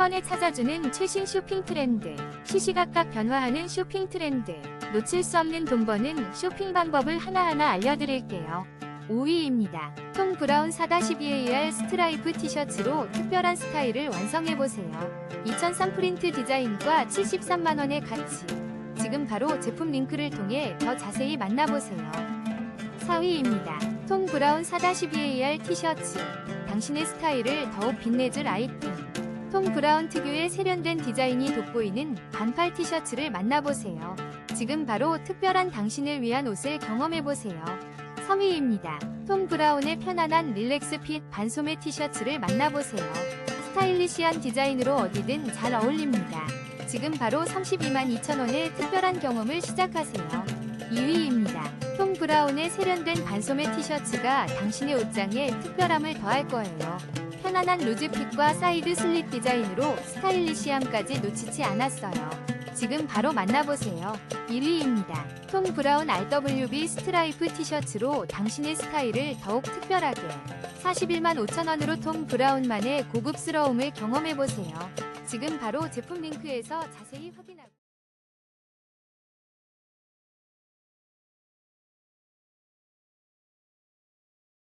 번에 찾아주는 최신 쇼핑 트렌드. 시시각각 변화하는 쇼핑 트렌드. 놓칠 수 없는 돈 버는 쇼핑 방법을 하나하나 알려드릴게요. 5위입니다. 톰 브라운 4-12AR 스트라이프 티셔츠로 특별한 스타일을 완성해보세요. 2003 프린트 디자인과 73만원의 가치. 지금 바로 제품 링크를 통해 더 자세히 만나보세요. 4위입니다. 톰 브라운 4-12AR 티셔츠. 당신의 스타일을 더욱 빛내줄 아이템. 톰 브라운 특유의 세련된 디자인이 돋보이는 반팔 티셔츠를 만나보세요. 지금 바로 특별한 당신을 위한 옷을 경험해보세요. 3위입니다. 톰 브라운의 편안한 릴렉스 핏 반소매 티셔츠를 만나보세요. 스타일리시한 디자인으로 어디든 잘 어울립니다. 지금 바로 32만 2천원의 특별한 경험을 시작하세요. 2위입니다. 톰 브라운의 세련된 반소매 티셔츠가 당신의 옷장에 특별함을 더할 거예요. 편안한 루즈핏과 사이드 슬릿 디자인으로 스타일리시함까지 놓치지 않았어요. 지금 바로 만나보세요. 1위입니다. 톰 브라운 RWB 스트라이프 티셔츠로 당신의 스타일을 더욱 특별하게 41만 5천원으로 톰 브라운만의 고급스러움을 경험해보세요. 지금 바로 제품 링크에서 자세히 확인하고